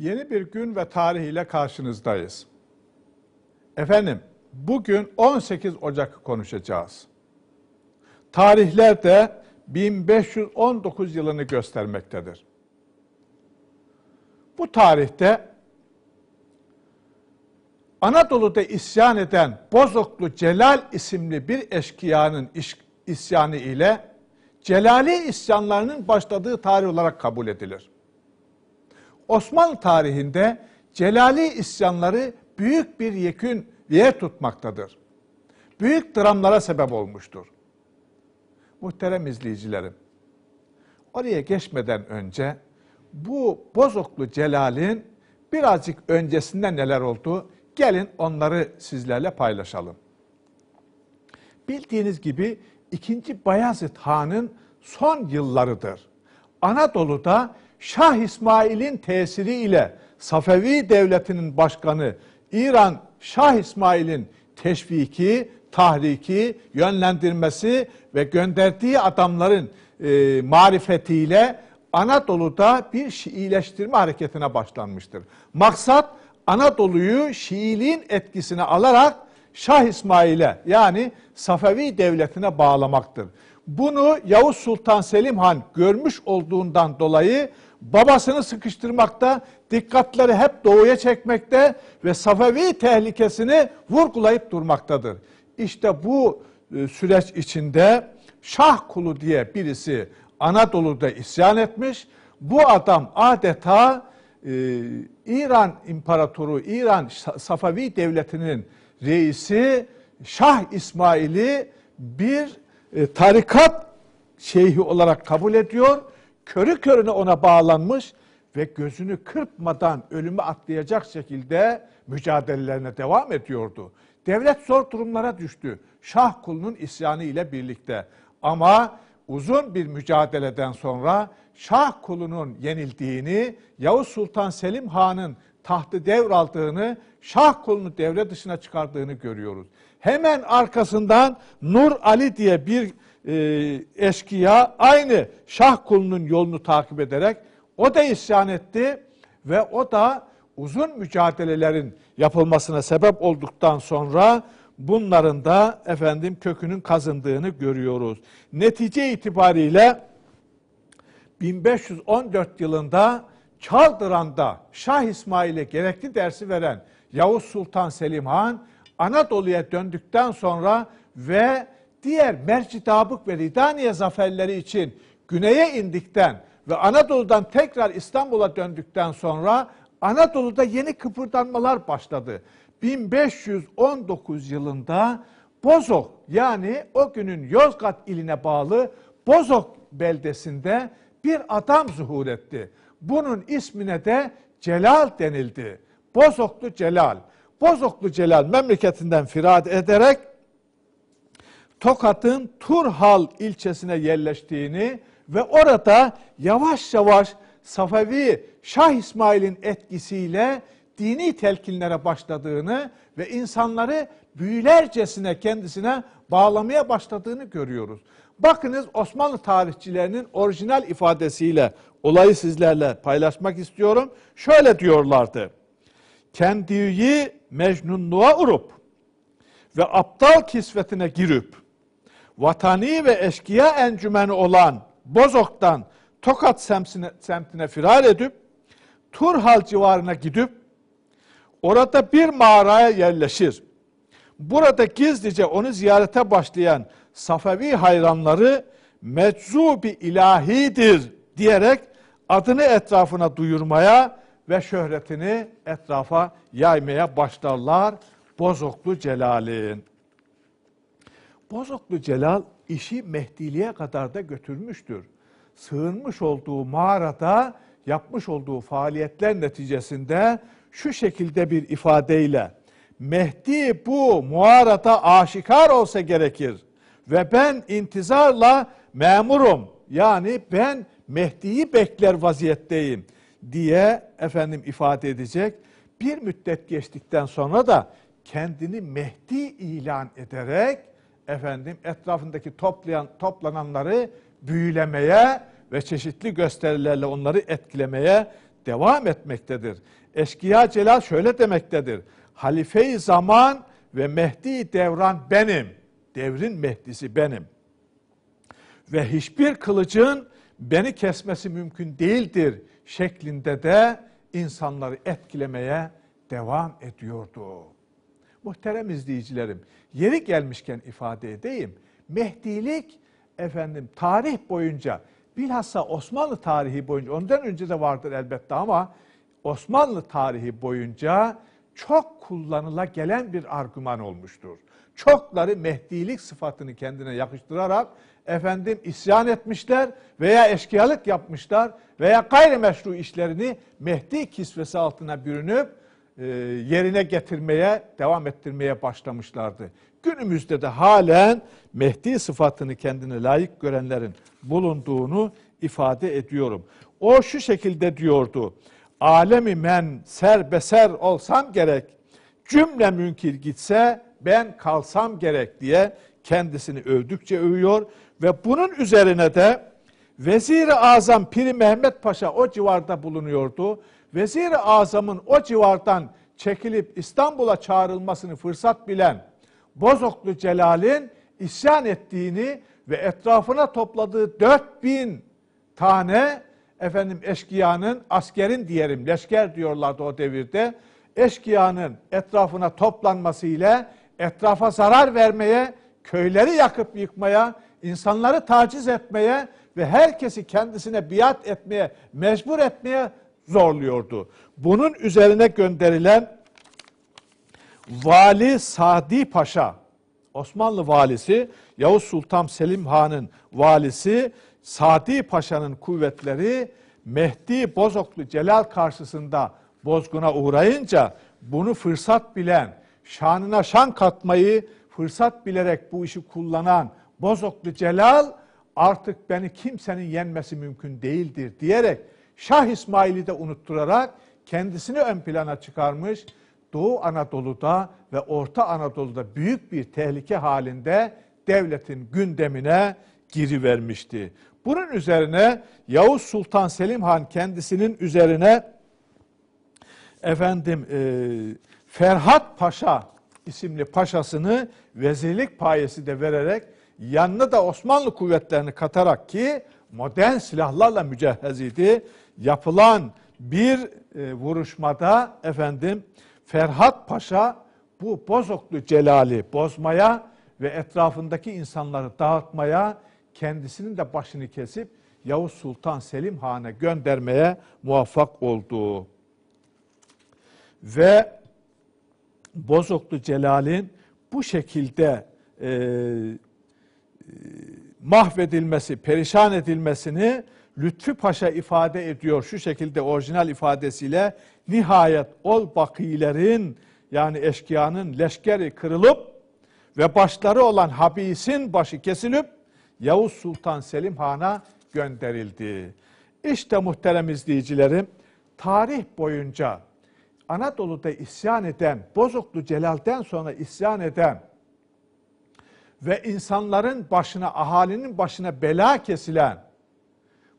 Yeni bir gün ve tarih ile karşınızdayız. Efendim, bugün 18 Ocak konuşacağız. Tarihler de 1519 yılını göstermektedir. Bu tarihte Anadolu'da isyan eden Bozoklu Celal isimli bir eşkıyanın isyanı ile Celali isyanlarının başladığı tarih olarak kabul edilir. Osmanlı tarihinde Celali isyanları büyük bir yekün yer tutmaktadır. Büyük dramlara sebep olmuştur. Muhterem izleyicilerim, oraya geçmeden önce bu Bozoklu Celal'in birazcık öncesinde neler oldu? Gelin onları sizlerle paylaşalım. Bildiğiniz gibi 2. Bayezid Han'ın son yıllarıdır. Anadolu'da Şah İsmail'in tesiriyle Safevi Devleti'nin başkanı İran Şah İsmail'in teşviki, tahriki, yönlendirmesi ve gönderdiği adamların e, marifetiyle Anadolu'da bir Şiileştirme hareketine başlanmıştır. Maksat Anadolu'yu Şiiliğin etkisine alarak Şah İsmail'e yani Safevi Devleti'ne bağlamaktır. Bunu Yavuz Sultan Selim Han görmüş olduğundan dolayı babasını sıkıştırmakta, dikkatleri hep doğuya çekmekte ve Safevi tehlikesini vurgulayıp durmaktadır. İşte bu e, süreç içinde Şah kulu diye birisi Anadolu'da isyan etmiş. Bu adam adeta e, İran İmparatoru, İran Safavi Devleti'nin reisi Şah İsmail'i bir e, tarikat şeyhi olarak kabul ediyor. Körü körüne ona bağlanmış ve gözünü kırpmadan ölümü atlayacak şekilde mücadelelerine devam ediyordu. Devlet zor durumlara düştü. Şah kulunun isyanı ile birlikte. Ama uzun bir mücadeleden sonra Şah kulunun yenildiğini, Yavuz Sultan Selim Han'ın tahtı devraldığını, Şah kulunu devre dışına çıkardığını görüyoruz. Hemen arkasından Nur Ali diye bir e, eşkıya aynı Şah kulunun yolunu takip ederek o da isyan etti ve o da uzun mücadelelerin yapılmasına sebep olduktan sonra bunların da efendim kökünün kazındığını görüyoruz. Netice itibariyle 1514 yılında Çaldıran'da Şah İsmail'e gerekli dersi veren Yavuz Sultan Selim Han Anadolu'ya döndükten sonra ve diğer Mercidabık ve Ridaniye zaferleri için güneye indikten ve Anadolu'dan tekrar İstanbul'a döndükten sonra Anadolu'da yeni kıpırdanmalar başladı. 1519 yılında Bozok yani o günün Yozgat iline bağlı Bozok beldesinde bir adam zuhur etti. Bunun ismine de Celal denildi. Bozoklu Celal. Bozoklu Celal memleketinden firar ederek Tokat'ın Turhal ilçesine yerleştiğini ve orada yavaş yavaş Safevi Şah İsmail'in etkisiyle dini telkinlere başladığını ve insanları büyülercesine kendisine bağlamaya başladığını görüyoruz. Bakınız Osmanlı tarihçilerinin orijinal ifadesiyle olayı sizlerle paylaşmak istiyorum. Şöyle diyorlardı. Kendiyi mecnunluğa urup ve aptal kisvetine girip vatani ve eşkıya encümeni olan Bozok'tan Tokat semtine, semtine firar edip Turhal civarına gidip orada bir mağaraya yerleşir. Burada gizlice onu ziyarete başlayan Safevi hayranları meczubi ilahidir diyerek adını etrafına duyurmaya ve şöhretini etrafa yaymaya başlarlar Bozoklu Celal'in. Bozoklu Celal işi Mehdiliğe kadar da götürmüştür. Sığınmış olduğu mağarada yapmış olduğu faaliyetler neticesinde şu şekilde bir ifadeyle Mehdi bu mağarada aşikar olsa gerekir ve ben intizarla memurum yani ben Mehdi'yi bekler vaziyetteyim diye efendim ifade edecek. Bir müddet geçtikten sonra da kendini Mehdi ilan ederek efendim etrafındaki toplayan toplananları büyülemeye ve çeşitli gösterilerle onları etkilemeye devam etmektedir. Eşkıya Celal şöyle demektedir. Halife-i zaman ve Mehdi devran benim. Devrin Mehdisi benim. Ve hiçbir kılıcın beni kesmesi mümkün değildir şeklinde de insanları etkilemeye devam ediyordu. Muhterem izleyicilerim, yeri gelmişken ifade edeyim. Mehdilik efendim tarih boyunca bilhassa Osmanlı tarihi boyunca ondan önce de vardır elbette ama Osmanlı tarihi boyunca çok kullanıla gelen bir argüman olmuştur. Çokları Mehdilik sıfatını kendine yakıştırarak efendim isyan etmişler veya eşkıyalık yapmışlar veya gayrimeşru işlerini Mehdi kisvesi altına bürünüp yerine getirmeye, devam ettirmeye başlamışlardı. Günümüzde de halen Mehdi sıfatını kendine layık görenlerin bulunduğunu ifade ediyorum. O şu şekilde diyordu. Alemi men serbeser olsam gerek, cümle münkir gitse ben kalsam gerek diye kendisini övdükçe övüyor ve bunun üzerine de Vezir-i Azam Piri Mehmet Paşa o civarda bulunuyordu. Vezir-i Azam'ın o civardan çekilip İstanbul'a çağrılmasını fırsat bilen Bozoklu Celal'in isyan ettiğini ve etrafına topladığı 4000 tane efendim eşkıyanın, askerin diyelim, leşker diyorlardı o devirde. Eşkıyanın etrafına toplanmasıyla etrafa zarar vermeye, köyleri yakıp yıkmaya, insanları taciz etmeye ve herkesi kendisine biat etmeye, mecbur etmeye zorluyordu. Bunun üzerine gönderilen Vali Sadi Paşa, Osmanlı valisi, Yavuz Sultan Selim Han'ın valisi Sadi Paşa'nın kuvvetleri Mehdi Bozoklu Celal karşısında bozguna uğrayınca bunu fırsat bilen, şanına şan katmayı fırsat bilerek bu işi kullanan Bozoklu Celal artık beni kimsenin yenmesi mümkün değildir diyerek Şah İsmail'i de unutturarak kendisini ön plana çıkarmış. Doğu Anadolu'da ve Orta Anadolu'da büyük bir tehlike halinde devletin gündemine girivermişti. Bunun üzerine Yavuz Sultan Selim Han kendisinin üzerine efendim e, Ferhat Paşa isimli paşasını vezirlik payesi de vererek yanına da Osmanlı kuvvetlerini katarak ki modern silahlarla mücehhez idi. Yapılan bir e, vuruşmada efendim Ferhat Paşa bu Bozoklu Celal'i bozmaya ve etrafındaki insanları dağıtmaya kendisinin de başını kesip Yavuz Sultan Selim Han'a göndermeye muvaffak oldu. Ve Bozoklu Celal'in bu şekilde e, e, mahvedilmesi, perişan edilmesini Lütfü Paşa ifade ediyor şu şekilde orijinal ifadesiyle nihayet ol bakilerin yani eşkıyanın leşkeri kırılıp ve başları olan habisin başı kesilip Yavuz Sultan Selim Han'a gönderildi. İşte muhterem izleyicilerim tarih boyunca Anadolu'da isyan eden, Bozoklu Celal'den sonra isyan eden ve insanların başına, ahalinin başına bela kesilen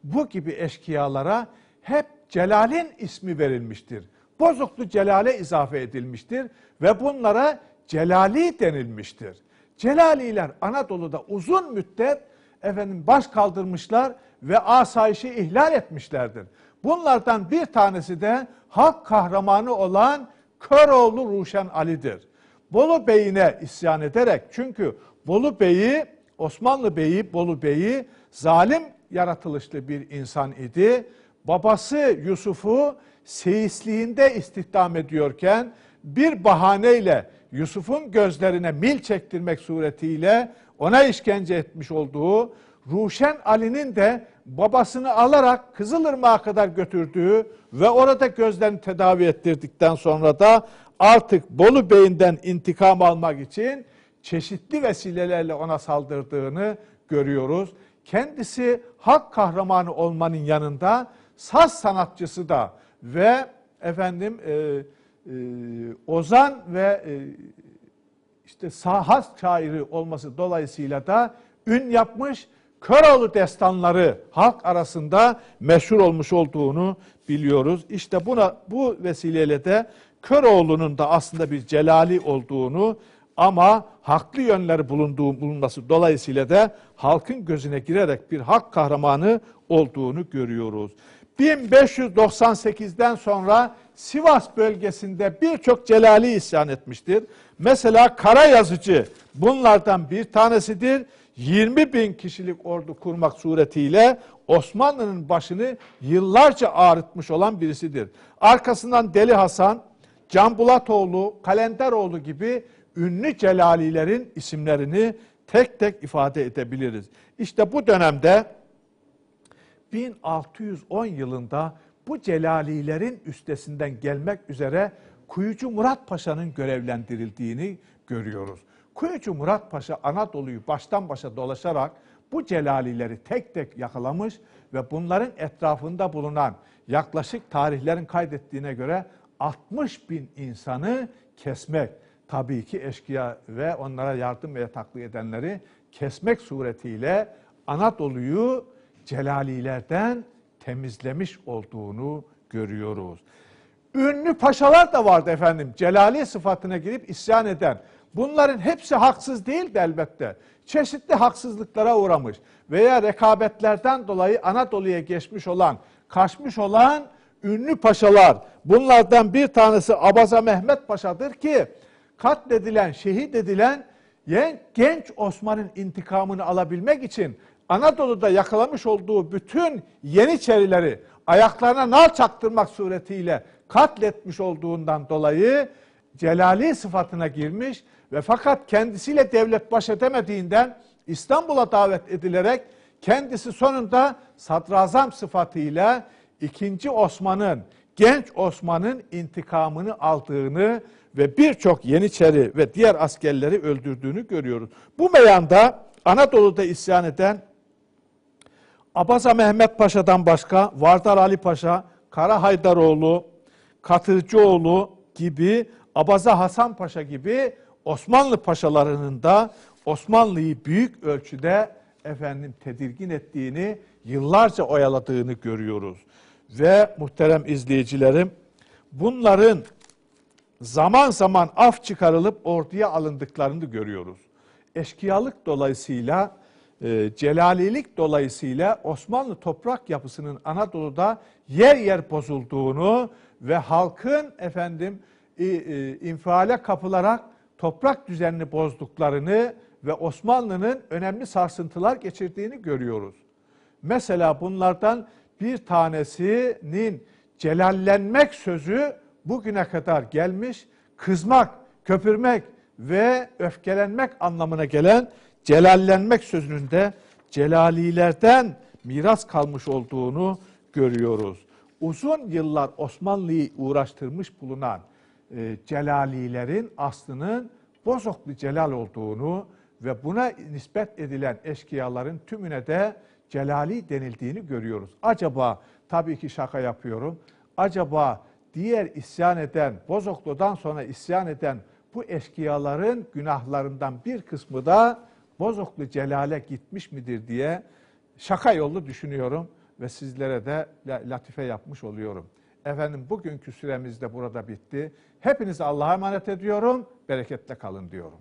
bu gibi eşkıyalara hep Celal'in ismi verilmiştir. Bozoklu Celal'e izafe edilmiştir ve bunlara Celali denilmiştir. Celaliler Anadolu'da uzun müddet efendim baş kaldırmışlar ve asayişi ihlal etmişlerdir. Bunlardan bir tanesi de halk kahramanı olan Köroğlu Ruşen Ali'dir. Bolu Bey'ine isyan ederek çünkü Bolu Bey'i, Osmanlı Bey'i, Bolu Bey'i zalim yaratılışlı bir insan idi. Babası Yusuf'u seyisliğinde istihdam ediyorken bir bahaneyle Yusuf'un gözlerine mil çektirmek suretiyle ona işkence etmiş olduğu Ruşen Ali'nin de babasını alarak Kızılırmak'a kadar götürdüğü ve orada gözlerini tedavi ettirdikten sonra da artık Bolu Bey'inden intikam almak için çeşitli vesilelerle ona saldırdığını görüyoruz. Kendisi halk kahramanı olmanın yanında saz sanatçısı da ve efendim e, e, ozan ve e, işte sahas şairi olması dolayısıyla da ün yapmış Köroğlu destanları halk arasında meşhur olmuş olduğunu biliyoruz. İşte buna bu vesileyle de Köroğlu'nun da aslında bir celali olduğunu ama haklı yönleri bulunduğu bulunması dolayısıyla da halkın gözüne girerek bir halk kahramanı olduğunu görüyoruz. 1598'den sonra Sivas bölgesinde birçok celali isyan etmiştir. Mesela Kara Yazıcı bunlardan bir tanesidir. 20 bin kişilik ordu kurmak suretiyle Osmanlı'nın başını yıllarca ağrıtmış olan birisidir. Arkasından Deli Hasan, Can Bulatoğlu, Kalenderoğlu gibi ünlü celalilerin isimlerini tek tek ifade edebiliriz. İşte bu dönemde 1610 yılında bu celalilerin üstesinden gelmek üzere Kuyucu Murat Paşa'nın görevlendirildiğini görüyoruz. Kuyucu Murat Paşa Anadolu'yu baştan başa dolaşarak bu celalileri tek tek yakalamış ve bunların etrafında bulunan yaklaşık tarihlerin kaydettiğine göre 60 bin insanı kesmek, tabii ki eşkıya ve onlara yardım ve takviye edenleri kesmek suretiyle Anadolu'yu celalilerden temizlemiş olduğunu görüyoruz. Ünlü paşalar da vardı efendim. Celali sıfatına girip isyan eden. Bunların hepsi haksız değildi elbette. Çeşitli haksızlıklara uğramış veya rekabetlerden dolayı Anadolu'ya geçmiş olan, kaçmış olan ünlü paşalar. Bunlardan bir tanesi Abaza Mehmet Paşa'dır ki katledilen, şehit edilen genç Osman'ın intikamını alabilmek için Anadolu'da yakalamış olduğu bütün Yeniçerileri ayaklarına nal çaktırmak suretiyle katletmiş olduğundan dolayı Celali sıfatına girmiş ve fakat kendisiyle devlet baş edemediğinden İstanbul'a davet edilerek kendisi sonunda sadrazam sıfatıyla 2. Osman'ın, genç Osman'ın intikamını aldığını ve birçok Yeniçeri ve diğer askerleri öldürdüğünü görüyoruz. Bu meyanda Anadolu'da isyan eden Abaza Mehmet Paşa'dan başka Vardar Ali Paşa, Kara Haydaroğlu, Katırcıoğlu gibi Abaza Hasan Paşa gibi Osmanlı paşalarının da Osmanlı'yı büyük ölçüde efendim tedirgin ettiğini, yıllarca oyaladığını görüyoruz. Ve muhterem izleyicilerim bunların zaman zaman af çıkarılıp orduya alındıklarını görüyoruz. Eşkıyalık dolayısıyla e, celalilik dolayısıyla Osmanlı toprak yapısının Anadolu'da yer yer bozulduğunu ve halkın efendim e, e, infiale kapılarak toprak düzenini bozduklarını ve Osmanlı'nın önemli sarsıntılar geçirdiğini görüyoruz. Mesela bunlardan bir tanesinin celallenmek sözü bugüne kadar gelmiş, kızmak, köpürmek ve öfkelenmek anlamına gelen celallenmek sözünün de celalilerden miras kalmış olduğunu görüyoruz. Uzun yıllar Osmanlı'yı uğraştırmış bulunan e, celalilerin aslının Bozoklu Celal olduğunu ve buna nispet edilen eşkıyaların tümüne de celali denildiğini görüyoruz. Acaba, tabii ki şaka yapıyorum, acaba diğer isyan eden, Bozoklu'dan sonra isyan eden bu eşkıyaların günahlarından bir kısmı da Bozoklu Celal'e gitmiş midir diye şaka yollu düşünüyorum ve sizlere de latife yapmış oluyorum. Efendim bugünkü süremiz de burada bitti. Hepinizi Allah'a emanet ediyorum. Bereketle kalın diyorum.